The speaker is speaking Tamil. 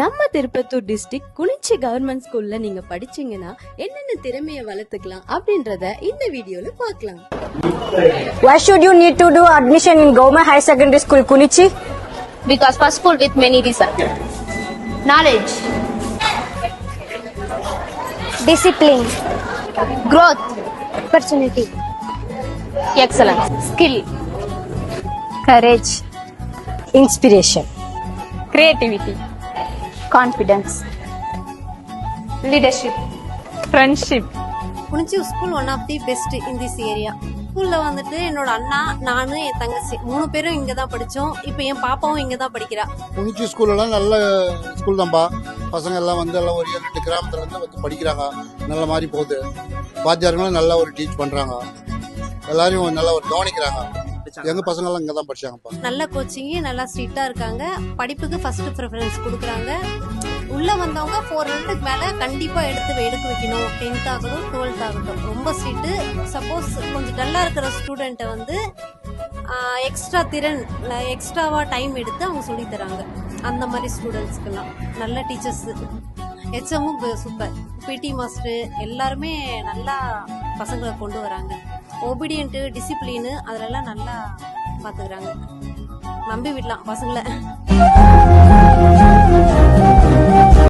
நம்ம திருப்பத்தூர் டிஸ்ட்ரிக்ட் குனிச்சி கவர்மெண்ட் ஸ்கூல்ல நீங்க படிச்சீங்கன்னா என்னென்ன திறமைய வளர்த்துக்கலாம் அப்படின்றத இந்த வீடியோல பார்க்கலாம் Why should you need to do admission in Government High Secondary School, Kunichi? because first school with many reasons. Knowledge, Discipline, growth, opportunity, excellence, skill, courage, inspiration, creativity, confidence, leadership, friendship. புனிச்சி school one of the best in this area ஸ்கூல்ல வந்துட்டு என்னோட அண்ணா நானு என் தங்கச்சி மூணு பேரும் இங்க தான் படிச்சோம். இப்போ என் பாப்பாவும் இங்க தான் படிக்கிறா குனிச்சி ஸ்கூல்லலாம் நல்ல ஸ்கூல் தான்ப்பா பசங்க எல்லாம் வந்து எல்லாம் ஒரு ஏழு எட்டு கிராமத்துல இருந்து வந்து படிக்கிறாங்க. நல்ல மாதிரி போகுது. வாத்தியார்களும் நல்லா ஒரு டீச் பண்றாங்க. எல்லாரையும் நல்லா ஒரு கவனிக்கிறாங்க. எங்க பசங்க எல்லாம் இங்க தான் படிச்சாங்கப்பா. நல்ல கோச்சிங்கு நல்லா ஸ்ட்ரிக்டா இருக்காங்க. படிப்புக்கு ஃபர்ஸ்ட் ப்ரிஃபரன்ஸ் கொடுக்குறாங்க. உள்ள வந்தவங்க ஃபோர் ஹண்ட்ரடுக்கு மேல கண்டிப்பா எடுத்து எடுக்க வைக்கணும். டென்த் ஆகட்டும் டுவெல்த் ஆகட்டும். ரொம்ப ஸ்ட்ரிக்ட் சப்போஸ் கொஞ்சம் டல்லா இருக்கிற ஸ்டூடெண்ட்டை வந்து எக்ஸ்ட்ரா திறன் எக்ஸ்ட்ராவா டைம் எடுத்து அவங்க சொல்லி தராங்க. அந்த மாதிரி ஸ்டூடெண்ட்ஸ்க்கெல்லாம் நல்ல டீச்சர்ஸ் ஹெச்எம்மும் சூப்பர் பிடி மாஸ்டர் எல்லாருமே நல்லா பசங்களை கொண்டு வராங்க. ஒபீடியன்ட்டு டிசிப்ளினு அதிலெல்லாம் நல்லா பார்த்துக்கிறாங்க நம்பி விடலாம் பசங்களை.